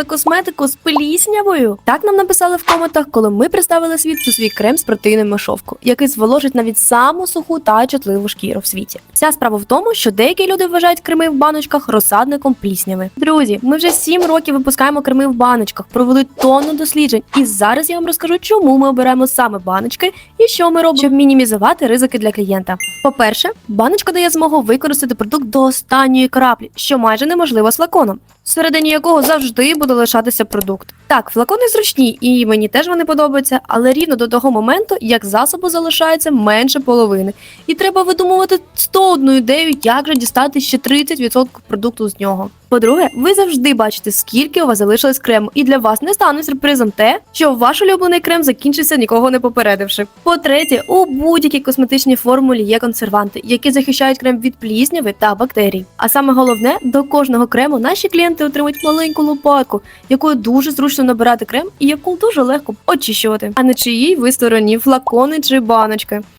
робили косметику з пліснявою? Так нам написали в коментах, коли ми представили світу свій крем з протеїном мишовку, який зволожить навіть саму суху та чутливу шкіру в світі. Вся справа в тому, що деякі люди вважають креми в баночках розсадником плісняви. Друзі, ми вже 7 років випускаємо креми в баночках, провели тонну досліджень, і зараз я вам розкажу, чому ми обираємо саме баночки і що ми робимо, щоб мінімізувати ризики для клієнта. По-перше, баночка дає змогу використати продукт до останньої краплі, що майже неможливо з флаконом, всередині якого завжди буде лишатися продукт. Так, флакони зручні, і мені теж вони подобаються, але рівно до того моменту, як засобу залишається менше половини, і треба видумувати 101 ідею, як же дістати ще 30% продукту з нього. По-друге, ви завжди бачите, скільки у вас залишилось крему, і для вас не стане сюрпризом те, що ваш улюблений крем закінчився нікого не попередивши. По-третє, у будь-якій косметичній формулі є консерванти, які захищають крем від плісняви та бактерій. А саме головне, до кожного крему наші клієнти отримують маленьку лопатку, якою дуже зручно набирати крем і яку дуже легко очищувати, а не чиїй ви стороні флакони чи баночки.